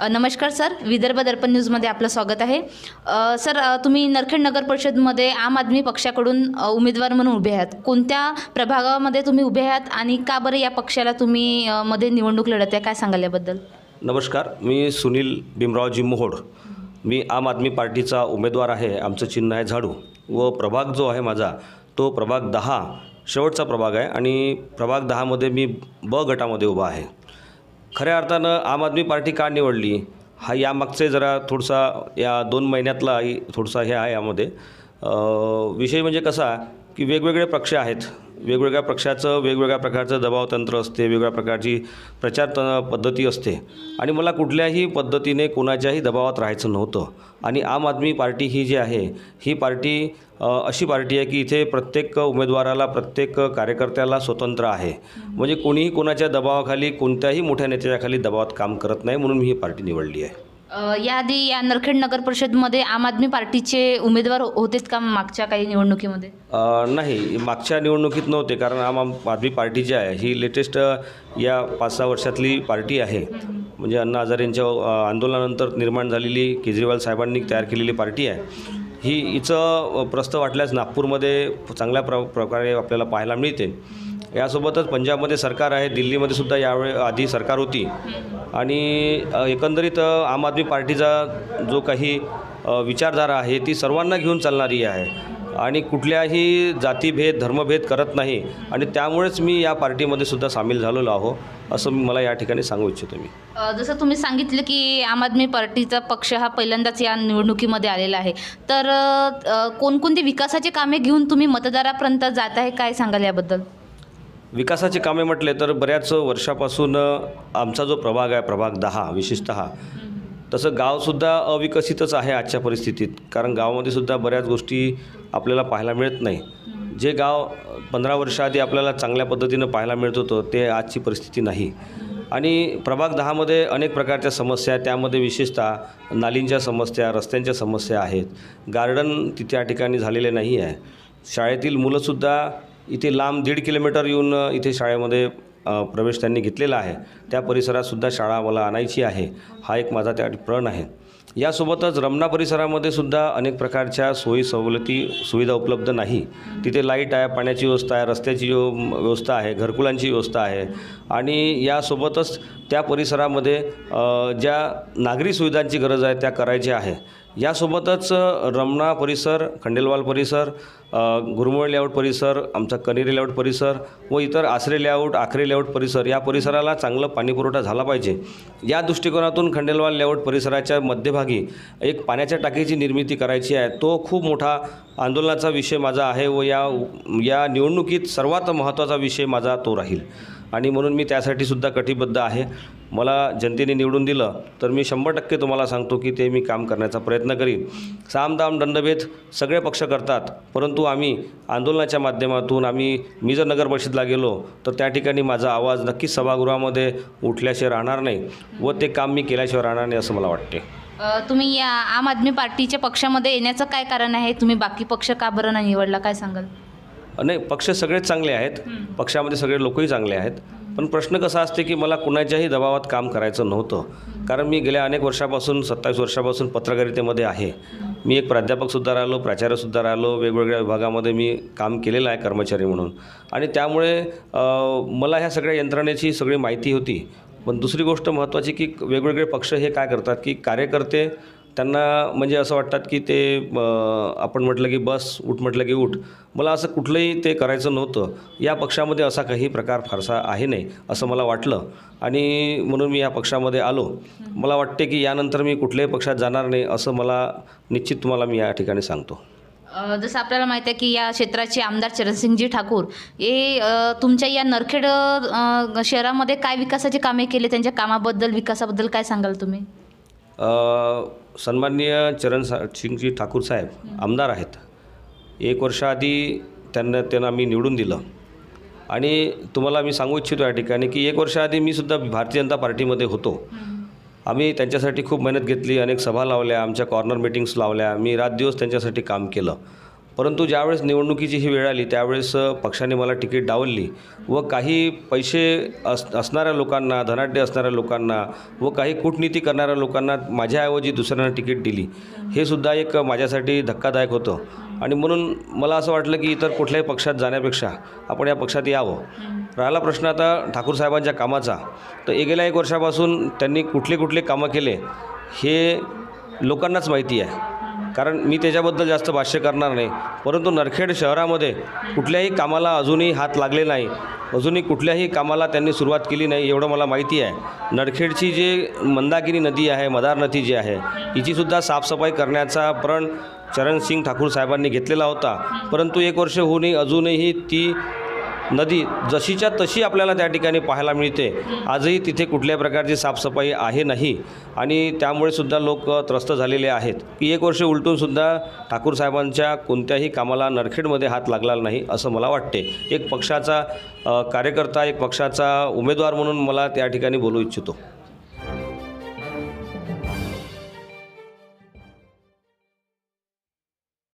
नमस्कार सर विदर्भ दर्पण न्यूजमध्ये आपलं स्वागत आहे. सर तुम्ही नरखेड नगर परिषदमध्ये आम आदमी पक्षाकडून उमेदवार म्हणून उभे आहात. कोणत्या प्रभागामध्ये तुम्ही उभे आहात आणि का बरं या पक्षाला तुम्ही मध्ये निवडणूक लढत आहे? काय सांगाल याबद्दल? नमस्कार मी सुनील भीमरावजी मोहोड. मी आम आदमी पार्टीचा उमेदवार आहे आमचं चिन्ह आहे झाडू. व प्रभाग जो आहे माझा तो प्रभाग दहा शेवटचा प्रभाग आहे. आणि प्रभाग दहामध्ये मी ब गटामध्ये उभा आहे. खऱ्या अर्थानं आम आदमी पार्टी का निवडली? हा यामागचे जरा थोडसा या दोन महिन्यातला ही थोडसा हे आहे यामध्ये. विषय म्हणजे कसा? की वेगवेगळे पक्ष आहेत. वेगवेगळ्या पक्षाचं वेगवेगळ्या प्रकारचं दबावतंत्र असते वेगवेगळ्या प्रकारची प्रचार त पद्धती असते. आणि मला कुठल्याही पद्धतीने कोणाच्याही दबावात राहायचं नव्हतं. आणि आम आदमी पार्टी ही जी आहे ही पार्टी अशी पार्टी आहे की इथे प्रत्येक उमेदवाराला प्रत्येक कार्यकर्त्याला स्वतंत्र आहे. म्हणजे कोणीही कोणाच्या दबावाखाली कोणत्याही मोठ्या नेत्याच्याखाली दबावात काम करत नाही म्हणून मी ही पार्टी निवडली आहे. याआधी या नरखेड नगर परिषदमध्ये आम आदमी पार्टीचे उमेदवार होतेच का मागच्या काही निवडणुकीमध्ये? नाही मागच्या निवडणुकीत नव्हते कारण आम आम आदमी पार्टी जी आहे ही लेटेस्ट या पाच सहा वर्षातली पार्टी आहे. म्हणजे अण्णा हजारेंच्या आंदोलनानंतर निर्माण झालेली केजरीवाल साहेबांनी तयार केलेली पार्टी आहे. ही हिचं प्रस्त वाटल्यास नागपूरमध्ये चांगल्या प्र प्रकारे आपल्याला पाहायला मिळते. यासोबतच पंजाबमध्ये सरकार आहे दिल्लीमध्ये सुद्धा यावेळी आधी सरकार होती. आणि एकंदरीत आम आदमी पार्टीचा जो काही विचारधारा आहे ती सर्वांना घेऊन चालणारी आहे. आणि कुठल्याही जातीभेद धर्मभेद करत नाही. आणि त्यामुळेच मी या पार्टीमध्ये सुद्धा सामील झालेलो आहो असं मी मला या ठिकाणी सांगू इच्छितो मी. जसं तुम्ही सांगितलं की आम आदमी पार्टीचा पक्ष हा पहिल्यांदाच या निवडणुकीमध्ये आलेला आहे. तर कोणकोणती विकासाचे कामे घेऊन तुम्ही मतदारापर्यंत जात आहे काय सांगाल याबद्दल? विकासाची कामे म्हटले तर बऱ्याच वर्षापासून आमचा जो प्रभाग आहे प्रभाग दहा विशेषत तसं गावसुद्धा अविकसितच आहे आजच्या परिस्थितीत. कारण गावामध्ये सुद्धा बऱ्याच गोष्टी आपल्याला पाहायला मिळत नाही. जे गाव पंधरा वर्षाआधी आपल्याला चांगल्या पद्धतीनं पाहायला मिळत होतं ते आजची परिस्थिती नाही. आणि प्रभाग दहामध्ये अनेक प्रकारच्या समस्या त्यामध्ये विशेषतः नालींच्या समस्या रस्त्यांच्या समस्या आहेत. गार्डन तिथे या ठिकाणी झालेले नाही आहे. शाळेतील मुलंसुद्धा इथे लांब दीड किलोमीटर येऊन इथे शाळेमध्ये प्रवेश त्यांनी घेतलेला आहे. त्या परिसरातसुद्धा शाळा मला आणायची आहे. हा एक माझा त्या प्रण आहे. यासोबतच रमणा परिसरामध्ये सुद्धा अनेक प्रकारच्या सोयी सवलती सुविधा उपलब्ध नाही. तिथे लाइट आहे पाण्याची व्यवस्था आहे रस्त्याची व्यवस्था आहे घरकुलांची व्यवस्था आहे. आणि यासोबतच त्या परिसरामध्ये ज्या नागरी सुविधांची गरज आहे त्या करायच्या आहे. यासोबतच रमणा परिसर खंडेलवाल परिसर अ, गुरमोळ लेआउट परिसर आमचा कनेरी लेआउट परिसर व इतर आसरे लेआउट आखरे लेआउट परिसर या परिसराला चांगलं पाणीपुरवठा झाला पाहिजे. या दृष्टिकोनातून खंडेलवाल लेआउट परिसराच्या मध्यभागी एक पाण्याच्या टाकीची निर्मिती करायची आहे. तो खूप मोठा आंदोलनाचा विषय माझा आहे व या या निवडणुकीत सर्वात महत्त्वाचा विषय माझा तो राहील. आणि म्हणून मी त्यासाठी सुद्धा कटिबद्ध आहे. मला जनतेने निवडून दिलं तर मी शंभर टक्के तुम्हाला सांगतो की ते मी काम करण्याचा प्रयत्न करीन. सामदाम दंडभेद सगळे पक्ष करतात परंतु आम्ही आंदोलनाच्या माध्यमातून आम्ही मी जर नगर परिषदला गेलो तर त्या ठिकाणी माझा आवाज नक्कीच सभागृहामध्ये उठल्याशिवाय राहणार नाही व ते काम मी केल्याशिवाय राहणार नाही असं मला वाटते. तुम्ही या आम आदमी पार्टीच्या पक्षामध्ये येण्याचं काय कारण आहे? तुम्ही बाकी पक्ष का बरं नाही निवडला? काय सांगाल? नाही पक्ष सगळेच चांगले आहेत. पक्षामध्ये सगळे लोकही चांगले आहेत. पण प्रश्न कसा असते की मला कुणाच्याही दबावात काम करायचं नव्हतं. कारण मी गेल्या अनेक वर्षापासून सत्तावीस वर्षापासून पत्रकारितेमध्ये आहे. मी एक प्राध्यापकसुद्धा राहिलो प्राचार्यसुद्धा राहिलो वेगवेगळ्या विभागामध्ये मी काम केलेलं आहे कर्मचारी म्हणून. आणि त्यामुळे मला ह्या सगळ्या यंत्रणेची सगळी माहिती होती. पण दुसरी गोष्ट महत्त्वाची की वेगवेगळे पक्ष हे काय करतात की कार्यकर्ते त्यांना म्हणजे असं वाटतात की ते आपण म्हटलं की बस उठ म्हटलं की उठ. मला असं कुठलंही ते करायचं नव्हतं. या पक्षामध्ये असा काही प्रकार फारसा आहे नाही असं मला वाटलं. आणि म्हणून मी या पक्षामध्ये आलो. मला वाटते की यानंतर मी कुठल्याही पक्षात जाणार नाही असं मला निश्चित तुम्हाला मी या ठिकाणी सांगतो. जसं आपल्याला माहीत आहे की या क्षेत्राचे आमदार चरणसिंगजी ठाकूर हे तुमच्या या नरखेड शहरामध्ये काय विकासाचे कामे केले? त्यांच्या कामाबद्दल विकासाबद्दल काय सांगाल तुम्ही? सन्माननीय चरण सा सिंगजी ठाकूर साहेब आमदार आहेत. एक वर्षाआधी त्यांना त्यांना मी निवडून दिलं. आणि तुम्हाला मी सांगू इच्छितो या ठिकाणी की एक वर्षाआधी मी सुद्धा भारतीय जनता पार्टीमध्ये होतो. आम्ही त्यांच्यासाठी खूप मेहनत घेतली अनेक सभा लावल्या आमच्या कॉर्नर मिटिंग्स लावल्या मी रात दिवस त्यांच्यासाठी काम केलं. परंतु ज्यावेळेस निवडणुकीची ही वेळ आली त्यावेळेस पक्षाने मला तिकीट डावलली व काही पैसे अस असणाऱ्या लोकांना धनाढ्य असणाऱ्या लोकांना व काही कूटनीती करणाऱ्या लोकांना माझ्याऐवजी दुसऱ्यांना तिकीट दिली. हे सुद्धा एक माझ्यासाठी धक्कादायक होतं. आणि म्हणून मला असं वाटलं की इतर कुठल्याही पक्षात जाण्यापेक्षा आपण या पक्षात यावं. राहिला प्रश्न आता ठाकूरसाहेबांच्या कामाचा. तर ए- गेल्या एक वर्षापासून त्यांनी कुठले कुठले कामं केले हे लोकांनाच माहिती आहे. कारण मी त्याच्याबद्दल जास्त भाष्य करणार नाही. परंतु नरखेड शहरामध्ये कुठल्याही कामाला अजूनही हात लागले नाही. अजूनही कुठल्याही कामाला त्यांनी सुरुवात केली नाही एवढं मला माहिती आहे. नरखेडची जी मंदाकिनी नदी आहे मदार नदी जी आहे हिचीसुद्धा साफसफाई करण्याचा प्रण चरण सिंग ठाकूर साहेबांनी घेतलेला होता. परंतु एक वर्ष होऊनही अजूनही ती नदी जशीच्या तशी आपल्याला त्या ठिकाणी पाहायला मिळते. आजही तिथे कुठल्याही प्रकारची साफसफाई आहे नाही. आणि त्यामुळे सुद्धा लोक त्रस्त झालेले आहेत. की एक वर्ष उलटूनसुद्धा ठाकूर साहेबांच्या कोणत्याही कामाला नरखेडमध्ये हात लागला नाही असं मला वाटते. एक पक्षाचा कार्यकर्ता एक पक्षाचा उमेदवार म्हणून मला त्या ठिकाणी बोलू इच्छितो.